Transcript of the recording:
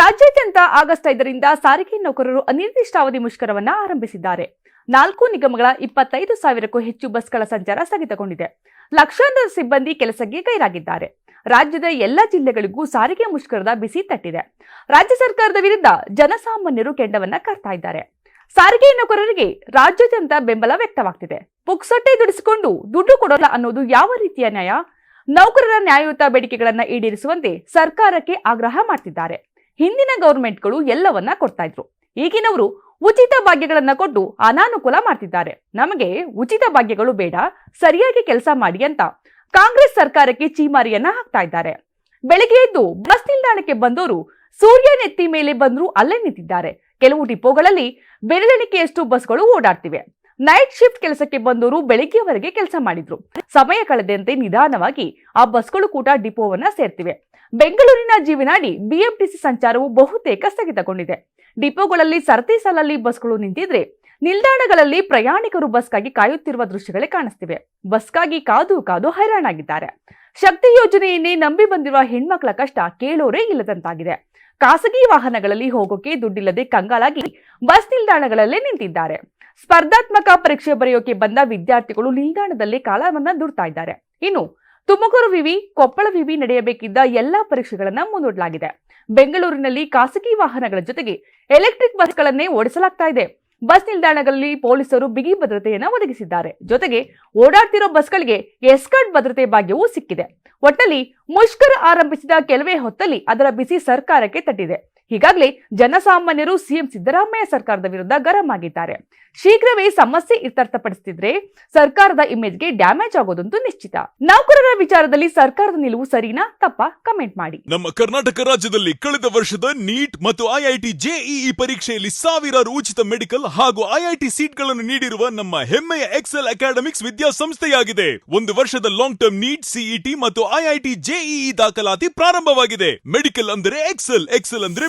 ರಾಜ್ಯಾದ್ಯಂತ ಆಗಸ್ಟ್ ಐದರಿಂದ ಸಾರಿಗೆ ನೌಕರರು ಅನಿರ್ದಿಷ್ಟಾವಧಿ ಮುಷ್ಕರವನ್ನ ಆರಂಭಿಸಿದ್ದಾರೆ. ನಾಲ್ಕು ನಿಗಮಗಳ ಇಪ್ಪತ್ತೈದು ಸಾವಿರಕ್ಕೂ ಹೆಚ್ಚು ಬಸ್ಗಳ ಸಂಚಾರ ಸ್ಥಗಿತಗೊಂಡಿದೆ. ಲಕ್ಷಾಂತರ ಸಿಬ್ಬಂದಿ ಕೆಲಸಕ್ಕೆ ಗೈರಾಗಿದ್ದಾರೆ. ರಾಜ್ಯದ ಎಲ್ಲ ಜಿಲ್ಲೆಗಳಿಗೂ ಸಾರಿಗೆ ಮುಷ್ಕರದ ಬಿಸಿ ತಟ್ಟಿದೆ. ರಾಜ್ಯ ಸರ್ಕಾರದ ವಿರುದ್ಧ ಜನಸಾಮಾನ್ಯರು ಕೆಂಡವನ್ನ ಕರ್ತಾ ಇದ್ದಾರೆ. ಸಾರಿಗೆ ನೌಕರರಿಗೆ ರಾಜ್ಯಾದ್ಯಂತ ಬೆಂಬಲ ವ್ಯಕ್ತವಾಗ್ತಿದೆ. ಪುಕ್ಸಟ್ಟೆ ದುಡಿಸಿಕೊಂಡು ದುಡ್ಡು ಕೊಡೋಲ್ಲ ಅನ್ನೋದು ಯಾವ ರೀತಿಯ ನ್ಯಾಯ? ನೌಕರರ ನ್ಯಾಯಯುತ ಬೇಡಿಕೆಗಳನ್ನ ಈಡೇರಿಸುವಂತೆ ಸರ್ಕಾರಕ್ಕೆ ಆಗ್ರಹ ಮಾಡ್ತಿದ್ದಾರೆ. ಹಿಂದಿನ ಗೌರ್ಮೆಂಟ್ಗಳು ಎಲ್ಲವನ್ನ ಕೊಡ್ತಾ ಇದ್ರು. ಈಗಿನವರು ಉಚಿತ ಭಾಗ್ಯಗಳನ್ನ ಕೊಟ್ಟು ಅನಾನುಕೂಲ ಮಾಡ್ತಿದ್ದಾರೆ. ನಮಗೆ ಉಚಿತ ಭಾಗ್ಯಗಳು ಬೇಡ, ಸರಿಯಾಗಿ ಕೆಲಸ ಮಾಡಿ ಅಂತ ಕಾಂಗ್ರೆಸ್ ಸರ್ಕಾರಕ್ಕೆ ಚೀಮಾರಿಯನ್ನ ಹಾಕ್ತಾ ಇದ್ದಾರೆ. ಬೆಳಿಗ್ಗೆ ಎದ್ದು ಬಸ್ ನಿಲ್ದಾಣಕ್ಕೆ ಬಂದವರು ಸೂರ್ಯ ನೆತ್ತಿ ಮೇಲೆ ಬಂದರೂ ಅಲ್ಲೇ ನಿಂತಿದ್ದಾರೆ. ಕೆಲವು ಡಿಪೋಗಳಲ್ಲಿ ಬೆರಳೆಣಿಕೆಯಷ್ಟು ಬಸ್ಗಳು ಓಡಾಡ್ತಿವೆ. ನೈಟ್ ಶಿಫ್ಟ್ ಕೆಲಸಕ್ಕೆ ಬಂದವರು ಬೆಳಿಗ್ಗೆವರೆಗೆ ಕೆಲಸ ಮಾಡಿದ್ರು. ಸಮಯ ಕಳೆದಂತೆ ನಿಧಾನವಾಗಿ ಆ ಬಸ್ಗಳು ಕೂಡ ಡಿಪೋವನ್ನ ಸೇರ್ತಿವೆ. ಬೆಂಗಳೂರಿನ ಜೀವನಾಡಿ ಬಿಎಂಟಿಸಿ ಸಂಚಾರವು ಬಹುತೇಕ ಸ್ಥಗಿತಗೊಂಡಿದೆ. ಡಿಪೋಗಳಲ್ಲಿ ಸರತಿ ಸಾಲಲ್ಲಿ ಬಸ್ಗಳು ನಿಂತಿದ್ರೆ ನಿಲ್ದಾಣಗಳಲ್ಲಿ ಪ್ರಯಾಣಿಕರು ಬಸ್ಗಾಗಿ ಕಾಯುತ್ತಿರುವ ದೃಶ್ಯಗಳೇ ಕಾಣಿಸ್ತಿವೆ. ಬಸ್ಗಾಗಿ ಕಾದು ಕಾದು ಹೈರಾಣಾಗಿದ್ದಾರೆ. ಶಕ್ತಿ ಯೋಜನೆಯನ್ನೇ ನಂಬಿ ಬಂದಿರುವ ಹೆಣ್ಮಕ್ಳ ಕಷ್ಟ ಕೇಳೋರೇ ಇಲ್ಲದಂತಾಗಿದೆ. ಖಾಸಗಿ ವಾಹನಗಳಲ್ಲಿ ಹೋಗೋಕೆ ದುಡ್ಡಿಲ್ಲದೆ ಕಂಗಾಲಾಗಿ ಬಸ್ ನಿಲ್ದಾಣಗಳಲ್ಲೇ ನಿಂತಿದ್ದಾರೆ. ಸ್ಪರ್ಧಾತ್ಮಕ ಪರೀಕ್ಷೆ ಬರೆಯೋಕೆ ಬಂದ ವಿದ್ಯಾರ್ಥಿಗಳು ನಿಲ್ದಾಣದಲ್ಲಿ ಕಾಲವನ್ನ ದುಡ್ತಾ ಇದ್ದಾರೆ. ಇನ್ನು ತುಮಕೂರು ವಿವಿ, ಕೊಪ್ಪಳ ವಿವಿ ನಡೆಯಬೇಕಿದ್ದ ಎಲ್ಲಾ ಪರೀಕ್ಷೆಗಳನ್ನ ಮುಂದೂಡಲಾಗಿದೆ. ಬೆಂಗಳೂರಿನಲ್ಲಿ ಖಾಸಗಿ ವಾಹನಗಳ ಜೊತೆಗೆ ಎಲೆಕ್ಟ್ರಿಕ್ ಬಸ್ಗಳನ್ನೇ ಓಡಿಸಲಾಗ್ತಾ ಇದೆ. ಬಸ್ ನಿಲ್ದಾಣಗಳಲ್ಲಿ ಪೊಲೀಸರು ಬಿಗಿ ಭದ್ರತೆಯನ್ನು ಒದಗಿಸಿದ್ದಾರೆ. ಜೊತೆಗೆ ಓಡಾಡ್ತಿರೋ ಬಸ್ಗಳಿಗೆ ಎಸ್ಕರ್ಟ್ ಭದ್ರತೆ ಭಾಗ್ಯವೂ ಸಿಕ್ಕಿದೆ. ಒಟ್ಟಲ್ಲಿ ಮುಷ್ಕರ ಆರಂಭಿಸಿದ ಕೆಲವೇ ಹೊತ್ತಲ್ಲಿ ಅದರ ಬಿಸಿ ಸರ್ಕಾರಕ್ಕೆ ತಟ್ಟಿದೆ. ಹೀಗಾಗಲೇ ಜನಸಾಮಾನ್ಯರು ಸಿಎಂ ಸಿದ್ದರಾಮಯ್ಯ ಸರ್ಕಾರದ ವಿರುದ್ಧ ಗರಂ ಆಗಿದ್ದಾರೆ. ಶೀಘ್ರವೇ ಸಮಸ್ಯೆ ಇತ್ಯರ್ಥಪಡಿಸುತ್ತಿದ್ರೆ ಸರ್ಕಾರದ ಇಮೇಜ್ಗೆ ಡ್ಯಾಮೇಜ್ ಆಗೋದಂತೂ ನಿಶ್ಚಿತ. ನೌಕರರ ವಿಚಾರದಲ್ಲಿ ಸರ್ಕಾರದ ನಿಲುವು ಸರಿನಾ ತಪ್ಪ ಕಮೆಂಟ್ ಮಾಡಿ. ನಮ್ಮ ಕರ್ನಾಟಕ ರಾಜ್ಯದಲ್ಲಿ ಕಳೆದ ವರ್ಷದ ನೀಟ್ ಮತ್ತು ಐಐಟಿ ಜೆಇಇ ಪರೀಕ್ಷೆಯಲ್ಲಿ ಸಾವಿರಾರು ಉಚಿತ ಮೆಡಿಕಲ್ ಹಾಗೂ ಐಐಟಿ ಸೀಟ್ಗಳನ್ನು ನೀಡಿರುವ ನಮ್ಮ ಹೆಮ್ಮೆಯ ಎಕ್ಸೆಲ್ ಅಕಾಡೆಮಿಕ್ಸ್ ವಿದ್ಯಾಸಂಸ್ಥೆಯಾಗಿದೆ. ಒಂದು ವರ್ಷದ ಲಾಂಗ್ ಟರ್ಮ್ ನೀಟ್, ಸಿಇಟಿ ಮತ್ತು ಐಐಟಿ ಜೆಇಇ ದಾಖಲಾತಿ ಪ್ರಾರಂಭವಾಗಿದೆ. ಮೆಡಿಕಲ್ ಅಂದರೆ ಎಕ್ಸೆಲ್ ಎಕ್ಸೆಲ್ ಅಂದ್ರೆ